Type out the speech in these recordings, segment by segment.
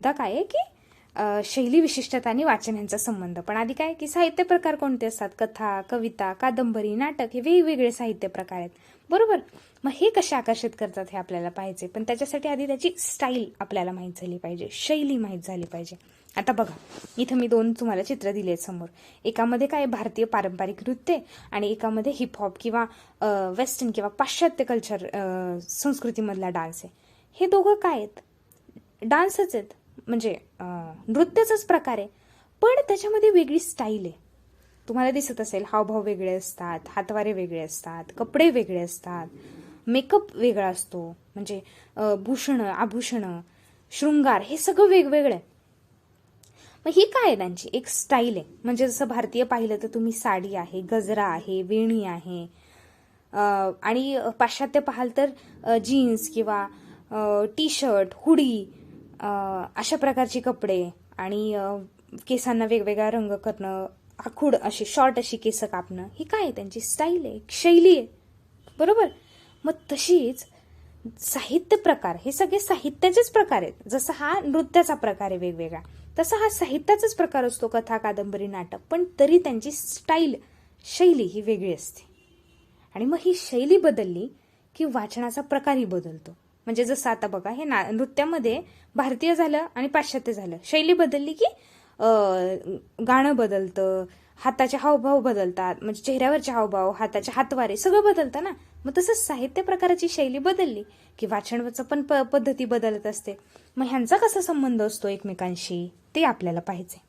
का काय आहे की शैली विशिष्टता आणि वाचन यांचा संबंध. पण आधी काय की साहित्य प्रकार कोणते असतात? कथा कविता कादंबरी नाटक हे वेगवेगळे साहित्य प्रकार आहेत. बरोबर? मग हे कसे आकर्षित करतात हे आपल्याला पाहिजे पण त्याच्यासाठी आधी त्याची स्टाईल आपल्याला माहीत झाली पाहिजे. शैली माहीत झाली पाहिजे. आता बघा इथं मी दोन तुम्हाला चित्र दिले आहेत समोर. एकामध्ये काय भारतीय पारंपरिक नृत्य आणि एकामध्ये हिपहॉप किंवा वेस्टर्न किंवा पाश्चात्य कल्चर संस्कृतीमधला डान्स आहे. हे दोघं काय आहेत? डान्सच आहेत. म्हणजे नृत्याचाच प्रकार आहे. पण त्याच्यामध्ये वेगळी स्टाईल आहे. तुम्हाला दिसत असेल हावभाव वेगळे असतात हातवारे वेगळे असतात कपडे वेगळे असतात मेकअप वेगळा असतो म्हणजे भूषणं आभूषणं शृंगार हे सगळं वेगवेगळं आहे. मग ही काय आहे त्यांची? एक स्टाईल आहे. म्हणजे जसं भारतीय पाहिलं तर तुम्ही साडी आहे गजरा आहे वेणी आहे. आणि पाश्चात्य पाहाल तर जीन्स किंवा टी शर्ट हुडी अशा प्रकारचे कपडे आणि केसांना वेगवेगळा रंग करणं आखूड अशी शॉर्ट अशी केसं कापणं ही काय आहे? त्यांची स्टाईल आहे एक शैली आहे. बरोबर? मग तशीच साहित्य प्रकार हे सगळे साहित्याचेच प्रकार आहेत. जसं हा नृत्याचा प्रकार आहे वेगवेगळा तसा हा साहित्याचाच प्रकार असतो कथा कादंबरी नाटक. पण तरी त्यांची स्टाईल शैली ही वेगळी असते. आणि मग ही शैली बदलली की वाचनाचा प्रकारही बदलतो. म्हणजे जसं आता बघा हे ना नृत्यामध्ये भारतीय झालं आणि पाश्चात्य झालं. शैली बदलली की गाणं बदलतं हाताचे हावभाव बदलतात म्हणजे चेहऱ्यावरचे हावभाव हाताचे हातवारे सगळं बदलतं ना. मग तसंच साहित्य प्रकाराची शैली बदलली की वाचनाचं पण प पद्धती बदलत असते. मग ह्यांचा कसा संबंध असतो एकमेकांशी? ते आपल्याला पाहिजे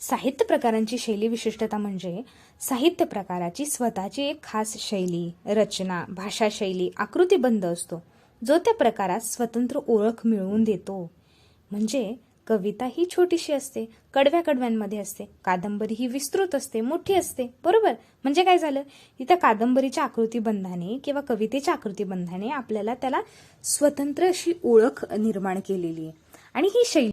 साहित्य प्रकारांची शैली विशिष्टता म्हणजे साहित्य प्रकाराची स्वतःची एक खास शैली रचना भाषा शैली आकृतीबंध असतो जो त्या प्रकारात स्वतंत्र ओळख मिळवून देतो. म्हणजे कविता ही छोटीशी असते कडव्या कडव्यांमध्ये असते कादंबरी ही विस्तृत असते मोठी असते बरोबर? म्हणजे काय झालं? की त्या कादंबरीच्या आकृतीबंधाने किंवा कवितेच्या आकृतीबंधाने आपल्याला त्याला स्वतंत्र अशी ओळख निर्माण केलेली आहे. आणि ही शैली